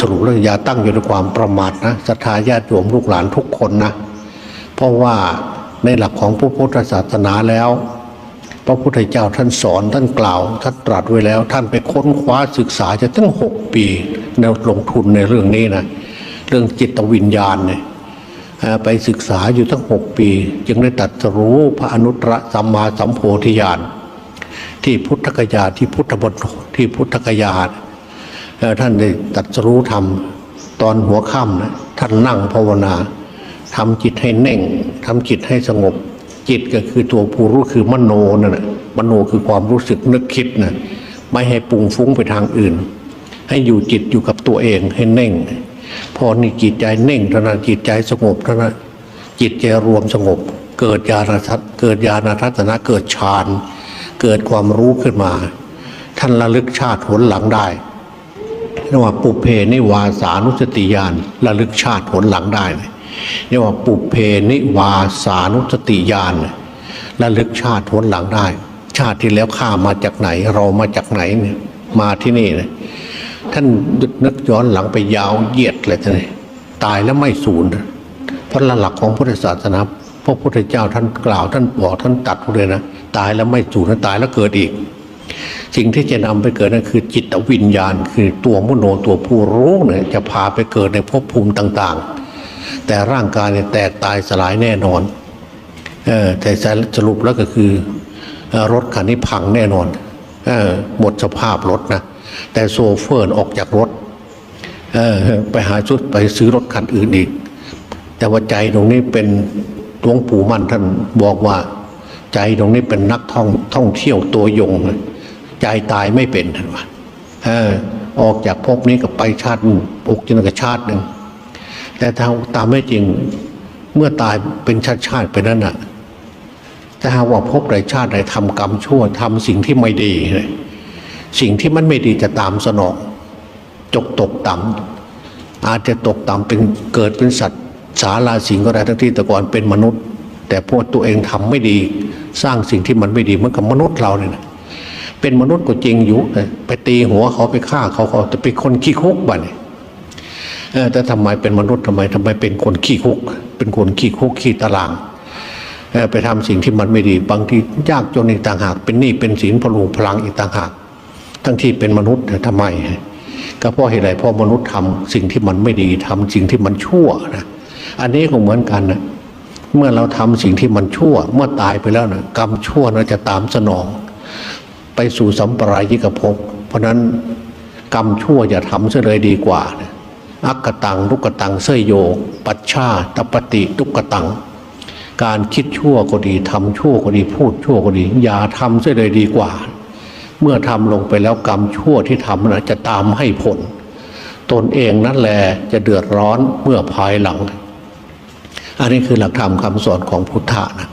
สรุปแล้วอย่าตั้งอยู่ในความประมาทนะศรัทธาญาติโยมลูกหลานทุกคนนะ เพราะว่าในหลักของพระพุทธศาสนาแล้ว พระพุทธเจ้าท่านสอนท่านกล่าวท่านตรัสไว้แล้ว ท่านไปค้นคว้าศึกษาจะตั้งหกปีในลงทุนในเรื่องนี้นะเรื่องจิตวิญญาณเนี่ยไปศึกษาอยู่ตั้งหกปี จึงได้ตรัสรู้พระอนุตตรสัมมาสัมโพธิญาณที่พุทธกยาที่พุทธบทที่พุทธกยา ท่านได้ตรัสรู้ธรรมตอนหัวค่ำนะท่านนั่งภาวนาทำจิตให้เน่งทำจิตให้สงบ จิตก็คือตัวผู้รู้คือมโนนั่นแหละมโนคือความรู้สึกนึกคิดนะไม่ให้ปุงฟุ้งไปทางอื่น ให้อยู่จิตอยู่กับตัวเองให้เน่ง พอนี่จิตใจเน่งเท่านั้นจิตใจสงบเท่านั้นจิตใจรวมสงบ เกิดญาณทัศน์เกิดญาณทัศนะเกิดฌานเกิดความรู้ขึ้นมา ท่านระลึกชาติผลหลังได้ เรียกว่าปุเพนิวาสานุสติญาณระลึกชาติผลหลังได้เรียกว่าปุเพนิวาสานุสติญาณระลึกชาติผลหลังได้ ชาติที่แล้วข้ามาจากไหน เรามาจากไหนเนี่ยมาที่นี่นะท่านนึกย้อนหลังไปยาวเหยียดเลยท่านนี่ตายแล้วไม่สูญเพราะหลักของพุทธศาสนาพระพุทธเจ้าท่านกล่าวท่านบอกท่านตัดเลยนะ ตายแล้วไม่สูญนะตายแล้วเกิดอีก สิ่งที่จะนำไปเกิดนั่นคือจิตวิญญาณ คือตัวมโนตัวผู้รู้เนี่ยจะพาไปเกิดในภพภูมิต่างๆ แต่ร่างกายเนี่ยแตกตายสลายแน่นอนเออแต่สรุปแล้วก็คือเอ่อรถคันนี้พังแน่นอนเออหมดสภาพรถนะแต่โซเฟอร์ออกจากรถเออไปหาชุดไปซื้อรถคันอื่นอีก แต่ว่าใจตรงนี้เป็นหลวงปู่มั่นท่านบอกว่า ใจตรงนี้เป็นนักท่องท่องเที่ยวตัวยงเลย ใจตายไม่เป็นท่านว่าออกจากภพนี้ก็ไปชาติหนึ่งอกจนกระชาติหนึ่งแต่ถ้าตามไม่จริงเมื่อตายเป็นชาติชาติไปนั้นน่ะถ้าหากว่าพบใดชาติใดทำกรรมชั่วทำสิ่งที่ไม่ดีสิ่งที่มันไม่ดีจะตามสนองจกตกต่ำอาจจะตกต่ำเป็นเกิดเป็นสัตว์ สาราสิงก็ได้ทั้งที่แต่ก่อนเป็นมนุษย์ แต่พวกตัวเองทำไม่ดี สร้างสิ่งที่มันไม่ดีเหมือนกับมนุษย์เราเนี่ยนะ เป็นมนุษย์ก็จริงอยู่ไปตีหัวเขาไปฆ่าเขาเขาแต่เป็นคนขี้คุกบ้านเออแต่ทำไมเป็นมนุษย์ทำไมทำไมเป็นคนขี้คุก เป็นคนขี้คุกขี้ตารางไปทำสิ่งที่มันไม่ดี บางทียากจนอีกต่างหาก เป็นหนี้เป็นสินพลุงพลังอีกต่างหาก ทั้งที่เป็นมนุษย์แต่ทำไม ก็เพราะเหตุไรเพราะมนุษย์ทำสิ่งที่มันไม่ดีทำสิ่งที่มันชั่วนะอันนี้ก็เหมือนกันนะเมื่อเราทำสิ่งที่มันชั่ว เมื่อตายไปแล้วนะกรรมชั่วนะจะตามสนอง ไปสู่สัมปรายิกภพเพราะนั้นกรรมชั่วอย่าทำเสียเลยดีกว่านะอักตังลุกตังเสยโย ปัชชาตปฏิทุกกตัง การคิดชั่วก็ดีทำชั่วก็ดีพูดชั่วก็ดี อย่าทำเสียเลยดีกว่า เมื่อทำลงไปแล้วกรรมชั่วที่ทำนะจะตามให้ผล ตนเองนั่นแหละจะเดือดร้อนเมื่อภายหลัง อันนี้คือหลักธรรมคำสอนของพุทธะนะ